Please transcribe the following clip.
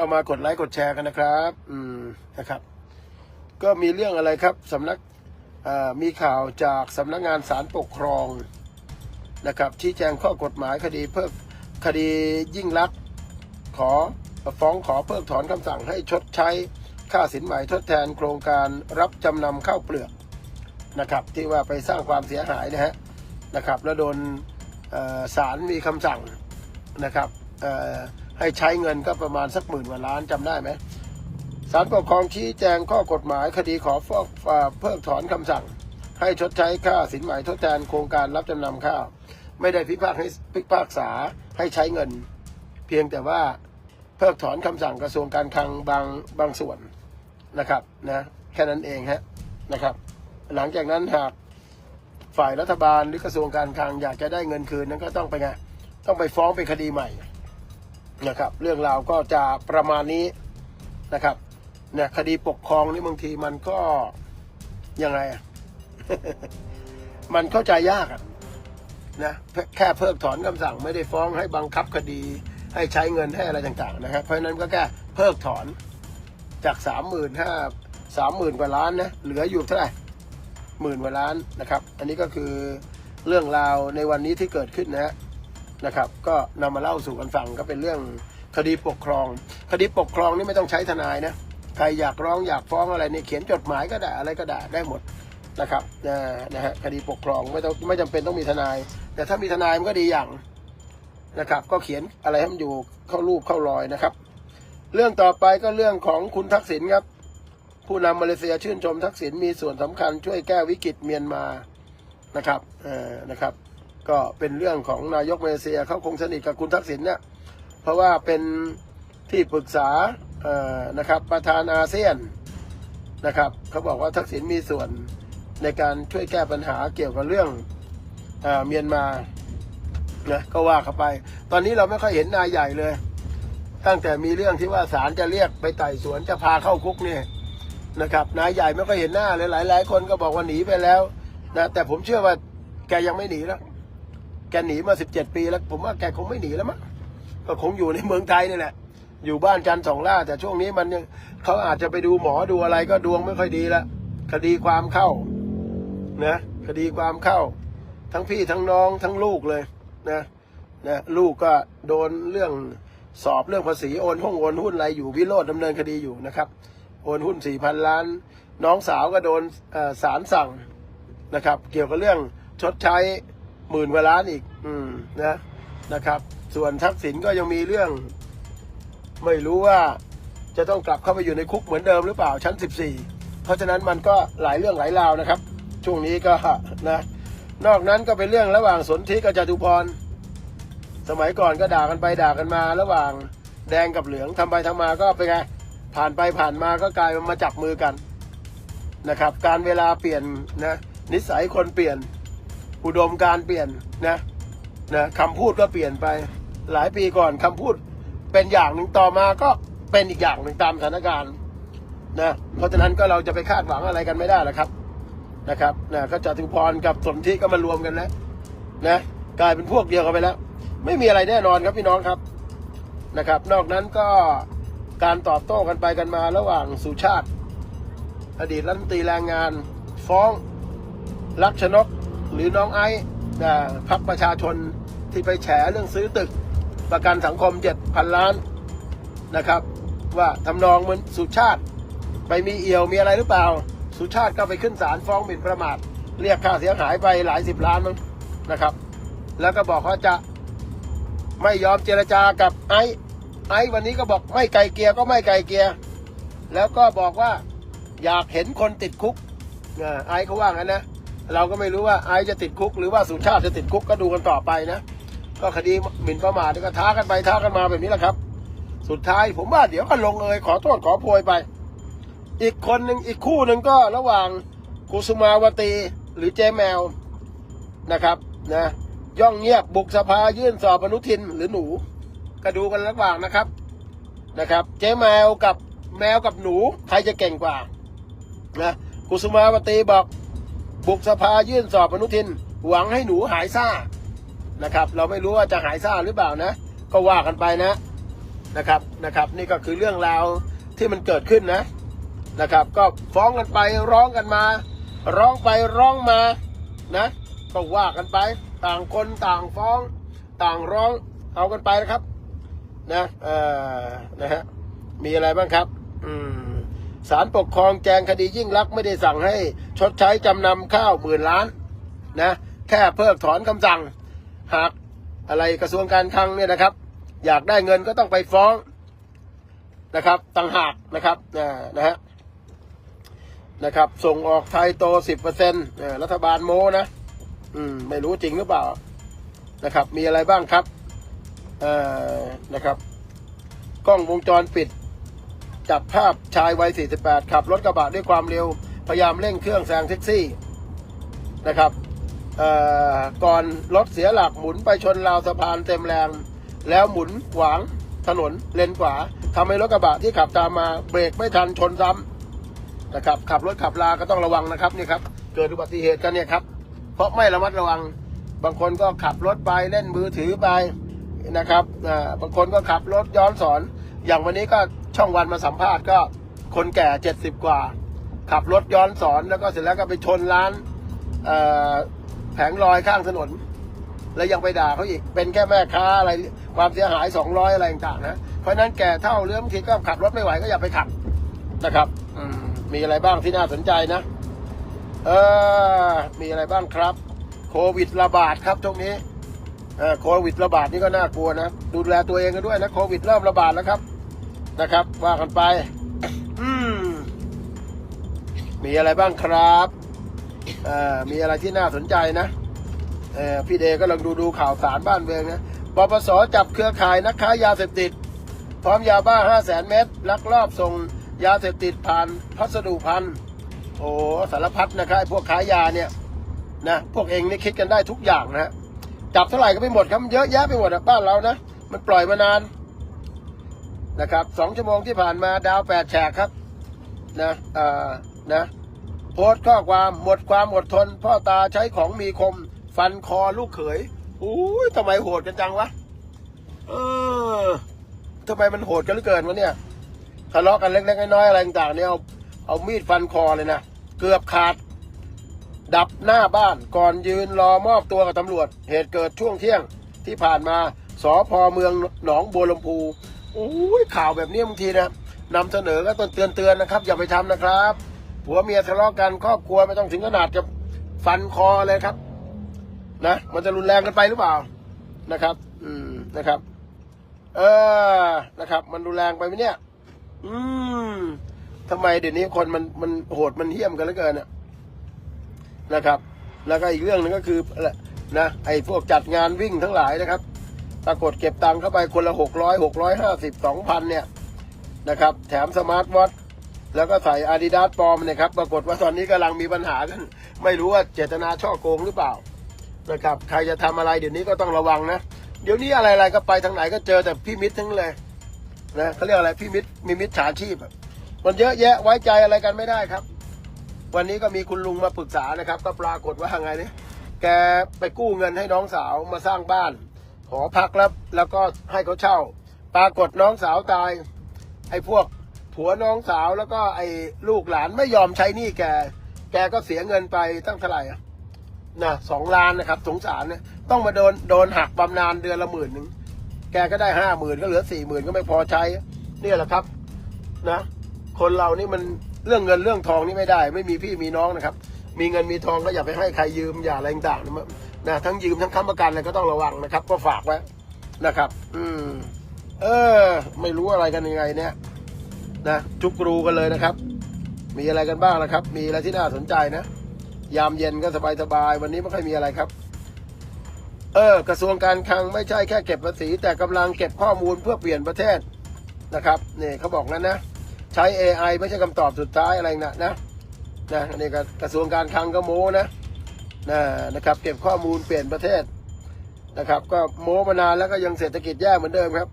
เข้ามากดไลค์กดแชร์กันนะครับ อืมนะครับ ก็มีเรื่องอะไรครับสำนักมีข่าวจากสำนักงานศาลปกครองนะครับชี้แจงข้อกฎหมายคดีเพิกคดียิ่งลักษณ์ขอฟ้องขอเพิกถอนคำสั่งให้ชดใช้ค่าสินไหมทดแทนโครงการรับจำนำข้าวเปลือกนะครับ ที่ว่าไปสร้างความเสียหายนะฮะนะครับ แล้วโดนเอ่อศาลมีคำสั่งนะครับ ให้ใช้เงินก็ประมาณสักหมื่นกว่าล้านจำได้ไหมศาลปกครองชี้แจงข้อกฎหมายคดีขอฟ้องเพิกถอนคำสั่ง ให้ชดใช้ค่าสินไหมทดแทนโครงการรับจำนำข้าว ไม่ได้พิพากษาให้พิพากษาให้ใช้เงิน เพียงแต่ว่าเพิกถอนคำสั่งกระทรวงการคลังบางบางส่วนนะครับนะแค่นั้นเองฮะนะครับ หลังจากนั้นหากฝ่ายรัฐบาลหรือกระทรวงการคลังอยากจะได้เงินคืนนั้นก็ต้องไปไงต้องไปฟ้องเป็นคดีใหม่ นะครับ เรื่องราวก็จะประมาณนี้นะครับเนี่ยคดีปกครองนี่บางทีมันก็ยังไงอะมันเข้าใจยากอะนะแค่เพิกถอนคำสั่งไม่ได้ฟ้องให้บังคับคดี ให้ใช้เงินให้อะไรต่าง ๆ นะครับ เพราะฉะนั้นก็แค่เพิกถอนจากสามหมื่นห้าสามหมื่นกว่าล้านนะเหลืออยู่เท่าไหร่หมื่นกว่าล้านนะครับ อันนี้ก็คือเรื่องราวในวันนี้ที่เกิดขึ้นนะฮะ นะครับ ก็นำมาเล่าสู่กันฟังก็เป็นเรื่องคดีปกครอง คดีปกครองนี่ไม่ต้องใช้ทนายนะใครอยากร้องอยากฟ้องอะไรเนี่ยเขียนจดหมายก็ได้อะไรก็ได้ได้หมดนะครับนะนะฮะคดีปกครองไม่ต้องไม่จำเป็นต้องมีทนาย แต่ถ้ามีทนายมันก็ดีอย่างนะครับ ก็เขียนอะไรให้มันอยู่เข้ารูปเข้ารอยนะครับ เรื่องต่อไปก็เรื่องของคุณทักษิณครับ ผู้นำมาเลเซียชื่นชมทักษิณมีส่วนสำคัญช่วยแก้วิกฤตเมียนมานะครับเออนะครับ ก็เป็นเรื่องของนายกมาเลเซียเขาคงสนิทกับคุณทักษิณเนี่ยเพราะว่าเป็นที่ปรึกษาเอ่อนะครับประธานอาเซียนนะครับเขาบอกว่าทักษิณมีส่วนในการช่วยแก้ปัญหาเกี่ยวกับเรื่องเอเมียนมานะก็ว่าเข้าไป ตอนนี้เราไม่ค่อยเห็นนายใหญ่เลย ตั้งแต่มีเรื่องที่ว่าศาลจะเรียกไปไต่สวนจะพาเข้าคุกเนี่ยนะครับนายใหญ่ไม่ค่อยเห็นหน้าเลยหลายหลายๆคนก็บอกว่าหนีไปแล้วนะแต่ผมเชื่อว่าแกยังไม่หนีแล้ว แกหนีมาสิบเจ็ดปีแล้ว ผมว่าแกคงไม่หนีแล้วมั้งก็คงอยู่ในเมืองไทยนี่แหละ อยู่บ้านจันทร์สองล่า แต่ช่วงนี้มันยังเขาอาจจะไปดูหมอดูอะไรก็ดวงไม่ค่อยดีละคดีความเข้านะคดีความเข้า ทั้งพี่ทั้งน้องทั้งลูกเลยนะนะลูกก็โดนเรื่องสอบเรื่องภาษีโอนห้องโอนหุ้นอะไรอยู่วิโรธดำเนินคดีอยู่นะครับ โอนหุ้นสี่พันล้าน น้องสาวก็โดนเอ่อศาลสั่งนะครับ เกี่ยวกับเรื่องชดใช้ หมื่นกว่าล้านอีก อืมนะนะครับ ส่วนทักษิณก็ยังมีเรื่อง ไม่รู้ว่าจะต้องกลับเข้าไปอยู่ในคุกเหมือนเดิมหรือเปล่าชั้น 14 เพราะฉะนั้นมันก็หลายเรื่องหลายราวนะครับ ช่วงนี้ก็นะ นอกนั้นก็เป็นเรื่องระหว่างสนธิกับจตุพร สมัยก่อนก็ด่ากันไปด่ากันมา ระหว่างแดงกับเหลืองทำไปทำมาก็เป็นไงผ่านไปผ่านมาก็กลายมาจับมือกันนะครับ การเวลาเปลี่ยนนะนิสัยคนเปลี่ยน อุดมการเปลี่ยนนะนะคำพูดก็เปลี่ยนไป หลายปีก่อนคำพูดเป็นอย่างหนึ่งต่อมาก็เป็นอีกอย่างหนึ่งตามสถานการณ์นะเพราะฉะนั้นก็เราจะไปคาดหวังอะไรกันไม่ได้หรอกครับนะครับนะก็จตุพรกับสนธิก็มารวมกันแล้วนะกลายเป็นพวกเดียวกันไปแล้ว ไม่มีอะไรแน่นอนครับพี่น้องครับนะครับ นอกนั้นก็การตอบโต้กันไปกันมาระหว่างสุชาติ อดีตรัฐมนตรีแรงงาน ฟ้องลักษณก หรือน้องไอ้นะพักประชาชนที่ไปแฉเรื่องซื้อตึกประกันสังคมเจ็ดพันล้านนะครับ ว่าทำนองเหมือนสุชาติ ไปมีเอี่ยวมีอะไรหรือเปล่า สุชาติก็ไปขึ้นศาลฟ้องหมิ่นประมาท เรียกค่าเสียหายไปหลายสิบล้านมั้งนะครับ แล้วก็บอกว่าจะไม่ยอมเจรจากับไอ้ไอ้วันนี้ก็บอกไม่ไกลเกลียก็ไม่ไกลเกลียแล้วก็บอกว่าอยากเห็นคนติดคุกไอ้เขาว่างั้นนะ เราก็ไม่รู้ว่าไอ้จะติดคุก หรือว่าสุชาติจะติดคุกก็ดูกันต่อไปนะ ก็คดีหมิ่นประมาทก็ท้ากันไปท้ากันมาแบบนี้แหละครับ สุดท้ายผมว่าเดี๋ยวก็ลงเอยขอโทษขอโพยไป อีกคนหนึ่งอีกคู่หนึ่งก็ระหว่างกุสุมาวตีหรือเจแมวนะครับนะย่องเงียบบุกสภายื่นสอบอนุทินหรือหนูก็ดูกันระหว่างนะครับนะครับ เจแมวกับแมวกับหนูใครจะเก่งกว่านะกุสุมาวตีบอก บุกสภายื่นสอบอนุทิน หวังให้หนูหายซ่านะครับ เราไม่รู้ว่าจะหายซ่าหรือเปล่านะ ก็ว่ากันไปนะนะครับนะครับ นี่ก็คือเรื่องราวที่มันเกิดขึ้นนะนะครับ ก็ฟ้องกันไปร้องกันมา ร้องไปร้องมานะก็ว่ากันไปต่างคนต่างฟ้องต่างร้องเอากันไปนะครับนะเอ่อนะฮะมีอะไรบ้างครับ อืม ศาลปกครองแจงคดียิ่งลักษณ์ไม่ได้สั่งให้ชดใช้จำนำข้าวหมื่นล้านนะแค่เพิกถอนคำสั่ง หากอะไรกระทรวงการคลังเนี่ยนะครับ อยากได้เงินก็ต้องไปฟ้องนะครับต่างหากนะครับนะนะฮะนะครับ ส่งออกไทยโตสิบเปอร์เซ็นต์รัฐบาลโมนะ อืม ไม่รู้จริงหรือเปล่านะครับ มีอะไรบ้างครับเอ่อนะครับ กล้องวงจรปิด จับภาพชายวัย 48 ขับรถกระบะด้วยความเร็ว พยายามเร่งเครื่องแซงแท็กซี่นะครับก่อนรถเสียหลักหมุนไปชนราวสะพานเต็มแรง แล้วหมุนขวางถนนเลนขวาทำให้รถกระบะที่ขับตามมาเบรกไม่ทันชนซ้ำนะครับขับรถขับลาก็ต้องระวังนะครับนี่ครับเกิดอุบัติเหตุกันเนี่ยครับ เพราะไม่ระมัดระวัง บางคนก็ขับรถไปเล่นมือถือไปนะครับบางคนก็ขับรถย้อนสอน อย่างวันนี้ก็ช่องวันมาสัมภาษณ์ก็คนแก่เจ็ดสิบกว่า ขับรถย้อนสอนแล้วก็เสร็จแล้วก็ไปชนร้านแผงลอยข้างถนน แล้วยังไปด่าเขาอีก เป็นแค่แม่ค้าอะไรความเสียหายสองร้อยอะไรต่างๆนะ เพราะนั้นแก่เท่าเรื่องทีก็ขับรถไม่ไหวก็อย่าไปขับนะครับมีอะไรบ้างที่น่าสนใจนะ เออ มีอะไรบ้างครับ โควิดระบาดครับช่วงนี้ โควิดระบาดนี่ก็น่ากลัวนะ ดูแลตัวเองกันด้วยนะโควิดเริ่มระบาดแล้วครับ นะครับ ว่ากันไปมมีอะไรบ้างครับเออมีอะไรที่น่าสนใจนะพี่เดก็ลองดูดูข่าวสารบ้านเมืองนะปปสจับเครือข่ายนักค้ายาเสพติด พร้อมยาบ้า 5 0 0แสนเม็ดลักลอบส่งยาเสพติดผ่านพัสดุพันโอ้สารพัดนะครับพวกขายยาเนี่ยนะพวกเองนี่คิดกันได้ทุกอย่างนะ จับเท่าไหร่ก็ไม่หมดครับมันเยอะแยะไปหมดบ้านเรานะมันปล่อยมานานนะครับสองชั่วโมงที่ผ่านมาดาวแปดแฉกครับนะเอ่อนะโพสต์ข้อความหมดความอดทน พ่อตาใช้ของมีคม ฟันคอลูกเขยอุ้ยทำไมโหดกันจังวะเออทำไมมันโหดกันเหลือเกินวะเนี่ยทะเลาะกันเล็กๆน้อยๆอะไรต่างๆเนี่ยเอาเอามีดฟันคอเลยนะเกือบขาด ดับหน้าบ้านก่อนยืนรอมอบตัวกับตำรวจ เหตุเกิดช่วงเที่ยงที่ผ่านมาสพเมืองหนองบัวลำพูโอ้ยข่าวแบบนี้บางทีนะนำเสนอก็ต้องเตือนเตือนๆนะครับ อย่าไปทำนะครับผัวเมียทะเลาะกันครอบครัวไม่ต้องถึงขนาดกับฟันคอเลยครับ นะมันจะรุนแรงกันไปหรือเปล่านะครับ อืมนะครับ เออนะครับ มันรุนแรงไปไหมเนี่ย อืมทำไมเดี๋ยวนี้คนมันมันโหดมันเหี้ยมกันเหลือเกินอะ นะครับ แล้วก็อีกเรื่องหนึงก็คือนะไอ้พวกจัดงานวิ่งทั้งหลายนะครับ ปรากฏเก็บตังค์เข้าไปคนละหกร้อยหกร้อยห้าสิบสองพันเนี่ยนะครับ แถมสมาร์ทวอทแล้วก็ใส่อาดิดาสปลอมเนี่ยครับปรากฏว่าตอนนี้กำลังมีปัญหากัน ไม่รู้ว่าเจตนาช่อโกงหรือเปล่านะครับใครจะทำอะไรเดี๋ยวนี้ก็ต้องระวังนะ เดี๋ยวนี้อะไรๆก็ไปทางไหนก็เจอแต่พี่มิตรทั้งเลยนะเขาเรียกอะไรพี่มิตรมีมิตรฉาชีพมันเยอะแยะไว้ใจอะไรกันไม่ได้ครับ วันนี้ก็มีคุณลุงมาปรึกษานะครับ ก็ปรากฏว่าไงเนี่ยแกไปกู้เงินให้น้องสาวมาสร้างบ้าน หอพักแล้วแล้วก็ให้เขาเช่า ปรากฏน้องสาวตาย ไอ้พวกผัวน้องสาวแล้วก็ไอ้ลูกหลานไม่ยอมใช้หนี้แก แกก็เสียเงินไปตั้งเท่าไหร่อะนะสองล้านนะครับ สงสารเนี่ยต้องมาโดนโดนหักบำนาญเดือนละหมื่นหนึ่งแกก็ได้ห้าหมื่นก็เหลือสี่หมื่นก็ไม่พอใช้ เนี่ยแหละครับ นะ คนเรานี่มัน เรื่องเงินเรื่องทองนี่ไม่ได้ ไม่มีพี่มีน้องนะครับ มีเงินมีทองก็อย่าไปให้ใครยืมอย่าอะไรต่างๆนะนะทั้งยืมทั้งค้ำประกันอะไรก็ต้องระวังนะครับ ก็ฝากไว้นะครับ อืม เออ ไม่รู้อะไรกันยังไงเนี่ยนะจุกรูกันเลยนะครับ มีอะไรกันบ้างนะครับ มีอะไรที่น่าสนใจนะยามเย็นก็สบายๆวันนี้ไม่ค่อยมีอะไรครับ เออ กระทรวงการคลังไม่ใช่แค่เก็บภาษี แต่กำลังเก็บข้อมูลเพื่อเปลี่ยนประเทศนะครับนี่เขาบอกนั้นนะ ใช้ AI ไม่ใช่คำตอบสุดท้ายอะไรนะนะนะอันนี่ก็กระทรวงการคลังก็โม้นะนะนะครับ เก็บข้อมูลเปลี่ยนประเทศนะครับ ก็โม้มานานแล้วก็ยังเศรษฐกิจแย่เหมือนเดิมครับ